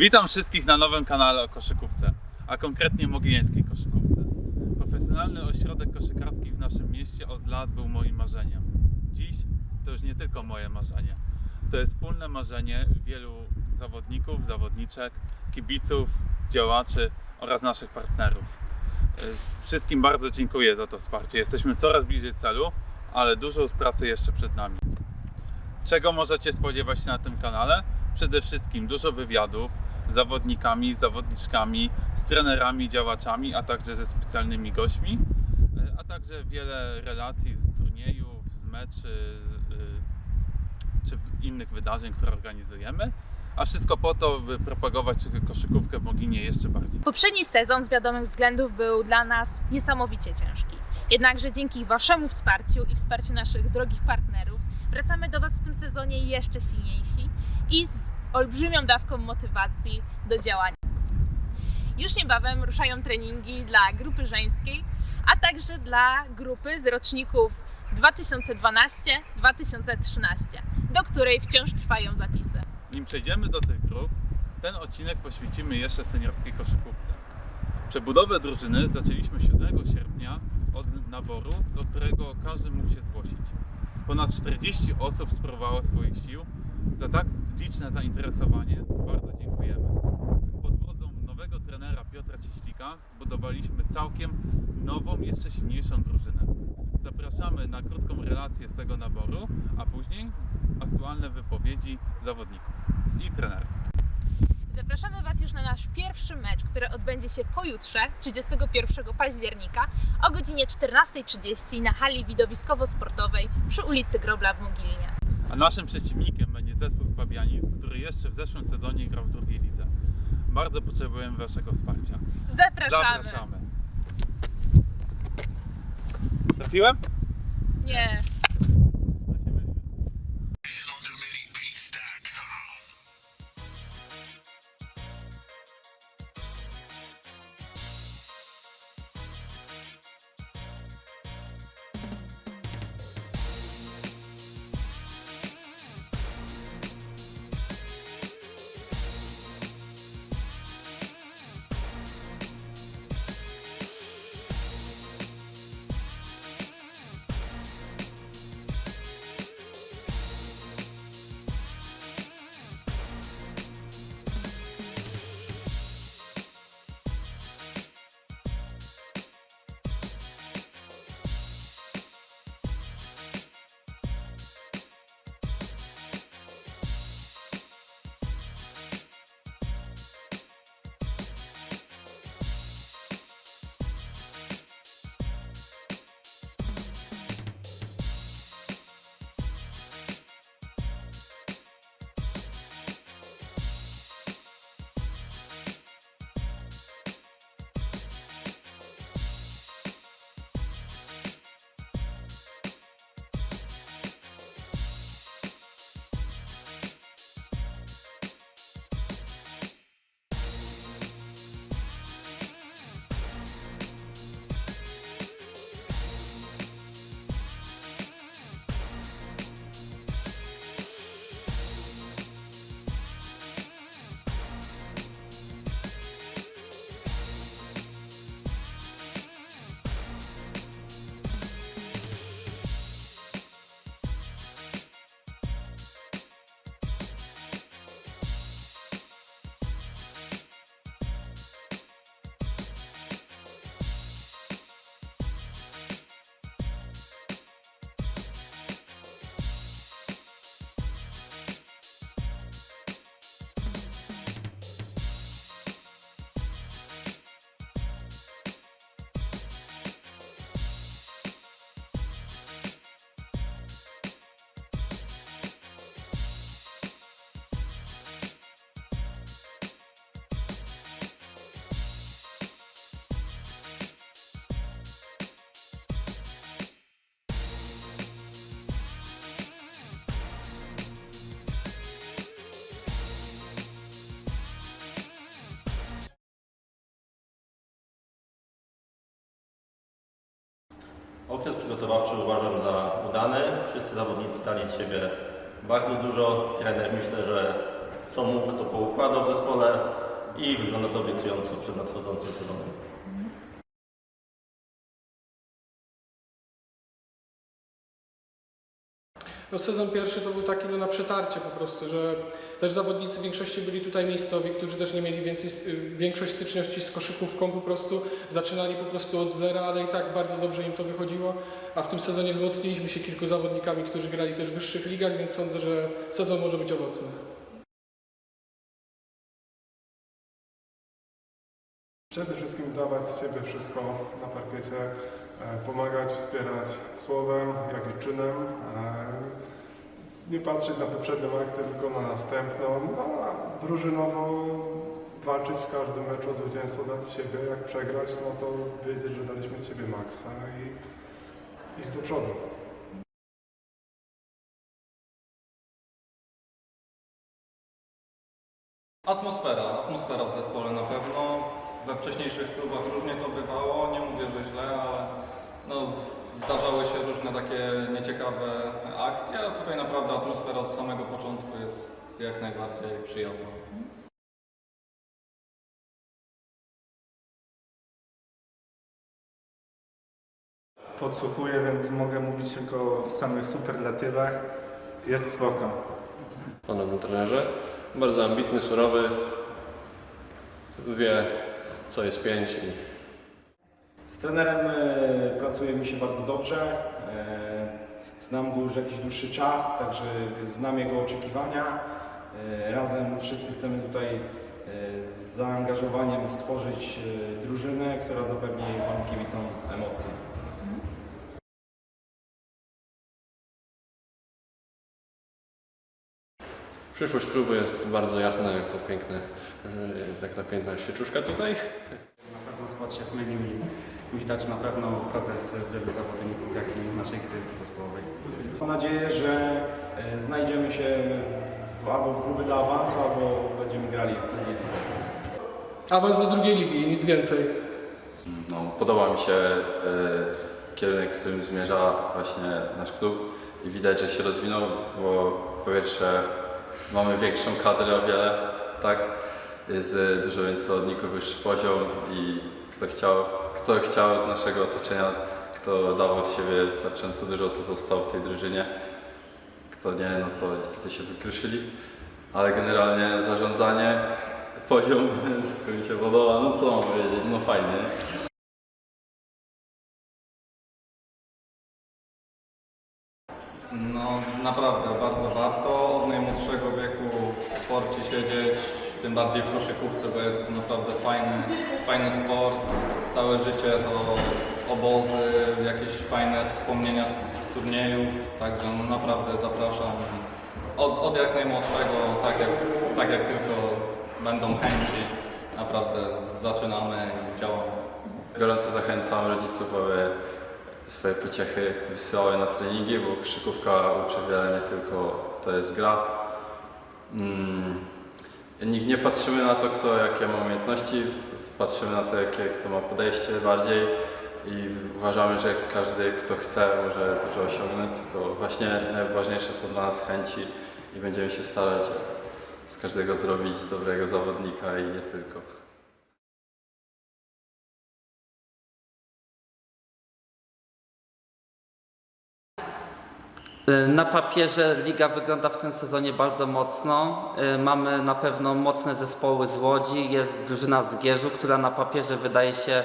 Witam wszystkich na nowym kanale o koszykówce, a konkretnie mogilieńskiej koszykówce. Profesjonalny ośrodek koszykarski w naszym mieście od lat był moim marzeniem. Dziś to już nie tylko moje marzenie. To jest wspólne marzenie wielu zawodników, zawodniczek, kibiców, działaczy oraz naszych partnerów. Y, Wszystkim bardzo dziękuję za to wsparcie. Jesteśmy coraz bliżej celu, ale dużo pracy jeszcze przed nami. Czego możecie spodziewać się na tym kanale? Przede wszystkim dużo wywiadów z zawodnikami, zawodniczkami, z trenerami, działaczami, a także ze specjalnymi gośćmi, e, a także wiele relacji z turniejów, z meczy e, czy innych wydarzeń, które organizujemy. A wszystko po to, by propagować koszykówkę w Moginie jeszcze bardziej. Poprzedni sezon z wiadomych względów był dla nas niesamowicie ciężki. Jednakże dzięki Waszemu wsparciu i wsparciu naszych drogich partnerów wracamy do Was w tym sezonie jeszcze silniejsi i z olbrzymią dawką motywacji do działania. Już niebawem ruszają treningi dla grupy żeńskiej, a także dla grupy z roczników 2012-2013, do której wciąż trwają zapisy. Nim przejdziemy do tych grup, ten odcinek poświęcimy jeszcze seniorskiej koszykówce. Przebudowę drużyny zaczęliśmy 7 sierpnia od naboru, do którego każdy mógł się zgłosić. Ponad 40 osób spróbowało swoich sił. Za tak liczne zainteresowanie bardzo dziękujemy. Pod wodzą nowego trenera Piotra Cieślika zbudowaliśmy całkiem nową, jeszcze silniejszą drużynę. Zapraszamy na krótką relację z tego naboru, a później aktualne wypowiedzi zawodników i trenerów. Zapraszamy Was już na nasz pierwszy mecz, który odbędzie się pojutrze, 31 października o godzinie 14.30 na hali widowiskowo-sportowej przy ulicy Grobla w Mogilnie. A naszym przeciwnikiem będzie zespół z Pabianic, który jeszcze w zeszłym sezonie grał w drugiej lidze. Bardzo potrzebujemy Waszego wsparcia. Zapraszamy! Zapraszamy. Trafiłem? Nie. Okres przygotowawczy uważam za udany. Wszyscy zawodnicy dali z siebie bardzo dużo. Trener myślę, że co mógł, to poukładał w zespole i wygląda to obiecująco przed nadchodzącym sezonem. No sezon pierwszy to był taki no, na przetarcie po prostu, że też zawodnicy w większości byli tutaj miejscowi, którzy też nie mieli więcej, większość styczności z koszykówką po prostu, zaczynali po prostu od zera, ale i tak bardzo dobrze im to wychodziło, a w tym sezonie wzmocniliśmy się kilku zawodnikami, którzy grali też w wyższych ligach, więc sądzę, że sezon może być owocny. Przede wszystkim dawać z siebie wszystko na parkiecie, e, pomagać, wspierać słowem, jak i czynem. Nie patrzeć na poprzednią akcję, tylko na następną. No, a drużynowo walczyć w każdym meczu o zwycięstwo, dać siebie. Jak przegrać, no to wiedzieć, że daliśmy z siebie maksa i iść do przodu. Atmosfera, atmosfera w zespole na pewno. We wcześniejszych klubach różnie to bywało, nie mówię, że źle, ale no, zdarzały się różne takie nieciekawe akcje, a tutaj naprawdę atmosfera od samego początku jest jak najbardziej przyjazna. podsłuchuję, więc mogę mówić tylko w samych superlatywach. Jest spoko. nowym trenerze. Bardzo ambitny, surowy. Wie, co jest pięć i trenerem e, pracuje mi się bardzo dobrze. E, Znam go już jakiś dłuższy czas, także znam jego oczekiwania. E, Razem wszyscy chcemy tutaj z zaangażowaniem stworzyć drużynę, która zapewni Wam kibicom emocje. przyszłość klubu jest bardzo jasna, jak to piękne, jak ta piękna świeczuszka tutaj. Na pewno skład się zmienił i widać na pewno progres wielu zawodników, jak i naszej gry zespołowej. Mam nadzieję, że e, znajdziemy się w, albo w próby do awansu, albo będziemy grali w drugiej lidze. Awans do drugiej ligi, nic więcej. No, podoba mi się e, kierunek, w którym zmierza właśnie nasz klub i widać, że się rozwinął, bo po pierwsze mamy większą kadrę o wiele, tak? Jest e, dużo więcej zawodników, wyższy poziom i kto chciał, kto chciał z naszego otoczenia, kto dawał z siebie wystarczająco dużo, to został w tej drużynie. Kto nie, no to niestety się wykruszyli. Ale generalnie zarządzanie, poziom, wszystko mi się podoba, no co mam powiedzieć, no fajnie. No naprawdę, bardzo warto od najmłodszego wieku w sporcie siedzieć, tym bardziej w koszykówce, bo jest to naprawdę fajny, fajny sport. Całe życie to obozy, jakieś fajne wspomnienia z turniejów, także no naprawdę zapraszam od, od jak najmłodszego, tak jak, tak jak tylko będą chęci, naprawdę zaczynamy i działamy. Gorąco zachęcam rodziców, aby swoje pociechy wysyłały na treningi, bo koszykówka uczy wiele, nie tylko to jest gra. Mm. Nie, nie patrzymy na to, kto jakie ma umiejętności, patrzymy na to, jakie kto ma podejście bardziej i uważamy, że każdy, kto chce, może dużo osiągnąć, tylko właśnie najważniejsze są dla nas chęci i będziemy się starać z każdego zrobić dobrego zawodnika i nie tylko. Na papierze liga wygląda w tym sezonie bardzo mocno. Y, Mamy na pewno mocne zespoły z Łodzi. Jest drużyna z Gierzu, która na papierze wydaje się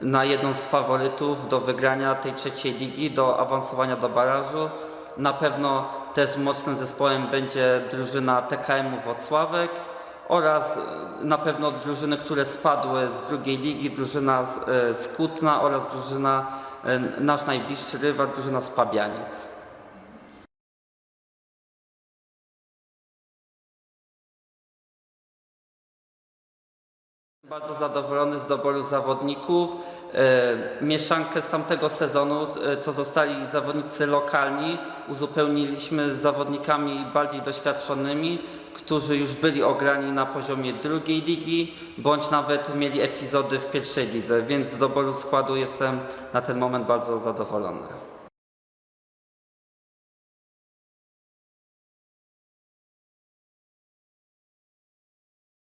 na jedną z faworytów do wygrania tej trzeciej ligi, do awansowania do barażu. Na pewno też mocnym zespołem będzie drużyna TKM-u Wocławek oraz y, na pewno drużyny, które spadły z drugiej ligi, drużyna z, y, z Kutna oraz drużyna, y, nasz najbliższy rywal, drużyna z Pabianic. Bardzo zadowolony z doboru zawodników. E, Mieszankę z tamtego sezonu, e, co zostali zawodnicy lokalni, uzupełniliśmy z zawodnikami bardziej doświadczonymi, którzy już byli ograni na poziomie drugiej ligi, bądź nawet mieli epizody w pierwszej lidze, więc z doboru składu jestem na ten moment bardzo zadowolony.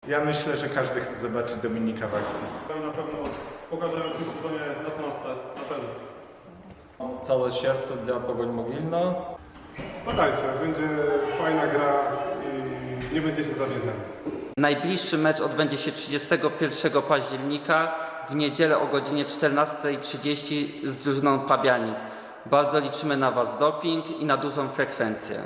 Ja myślę, że każdy chce zobaczyć Dominika w akcji. Na pewno pokażemy w tym sezonie na co nam stać, na pewno. Całe serce dla Pogoń Mogilna. Wpadajcie, będzie fajna gra i nie będziecie zawiedzeni. Najbliższy mecz odbędzie się 31 października w niedzielę o godzinie 14.30 z drużyną Pabianic. Bardzo liczymy na Was doping i na dużą frekwencję.